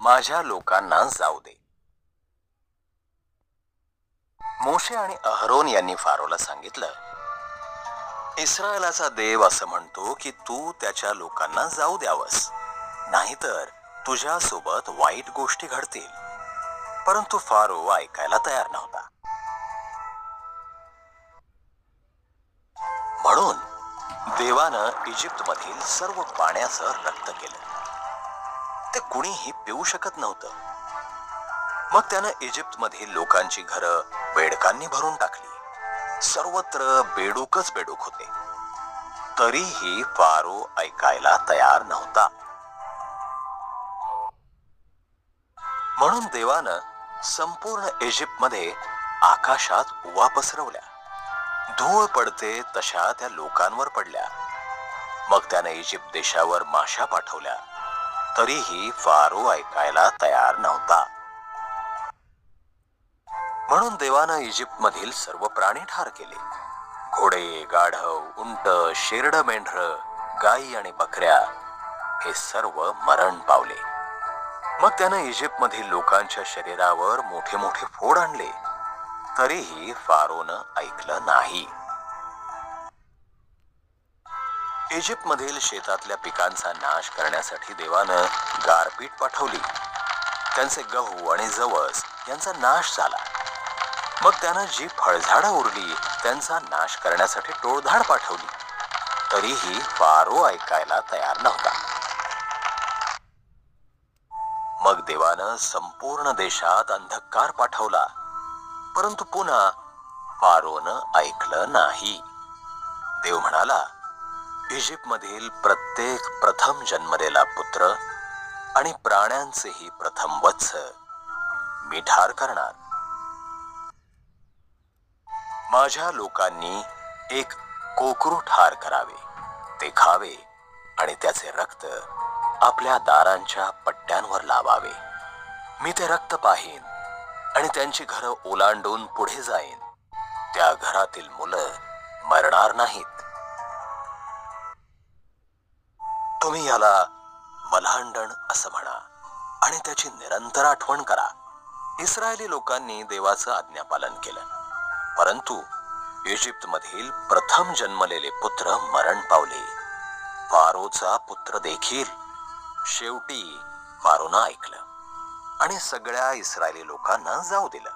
माझ्या लोकांना जाऊ दे. मोशे आणि अहरोन यांनी फारोला सांगितलं इस्रायलाचा देव असं म्हणतो की तू त्याच्या लोकांना जाऊ द्यावस. नाहीतर तुझ्यासोबत वाईट गोष्टी घडतील. परंतु फारो ऐकायला तयार नव्हता. म्हणून देवानं इजिप्तमधील सर्व पाण्याचं रक्त केलं. ते कुणीही पिऊ शकत नव्हतं. मग त्यानं इजिप्तमधील लोकांची घरं बेडकांनी भरून टाकली. सर्वत्र बेडूकच बेडूक होते. तरीही फारो ऐकायला तयार नव्हता. म्हणून देवानं संपूर्ण इजिप्तमध्ये आकाशात उवा पसरवल्या. धूळ पडते तशा त्या लोकांवर पडल्या. मग त्याने इजिप्त देशावर माशा पाठवल्या. तरीही फारू ऐकायला तयार नव्हता. म्हणून देवानं इजिप्तमधील सर्व प्राणी ठार केले. घोडे गाढव उंट शेरड मेंढर गायी आणि बकऱ्या हे सर्व मरण पावले. मग त्यानं इजिप्तमधील लोकांच्या शरीरावर मोठे मोठे फोड आणले. तरीही फारोनं ऐकलं नाही. इजिप्तमधील शेतातल्या पिकांचा नाश करण्यासाठी देवानं गारपीट पाठवली. त्यांचे गहू आणि जवस यांचा नाश झाला. मग त्यानं जी फळझाडं उरली त्यांचा नाश करण्यासाठी टोळधाड पाठवली. तरीही फारो ऐकायला तयार नव्हता. मग देवानं संपूर्ण देशात अंधकार पाठवला. परंतु पुन्हा फारोनं ऐकलं नाही. देव म्हणाला इजिप्तमधील प्रत्येक प्रथम जन्मलेला पुत्र आणि प्राण्यांचेही प्रथम वत्स मी ठार करणार. माझ्या लोकांनी एक कोकरू ठार करावे ते खावे आणि त्याचे रक्त आपल्या दारांच्या पट्ट्यांवर लावावे. मी ते रक्त पाहीन आणि त्यांची घरं ओलांडून पुढे जाईन. त्या घरातील मुलं मरणार नाहीत. तुम्ही याला मल्हांडण असं म्हणा आणि त्याची निरंतर आठवण करा. इस्रायली लोकांनी देवाचं आज्ञापालन केलं. परंतु इजिप्तमधील प्रथम जन्मलेले पुत्र मरण पावले. फारोचा पुत्र देखील शेवटी फारोनं ऐकलं आणि सगळ्या इस्रायली लोकांना जाऊ दिलं.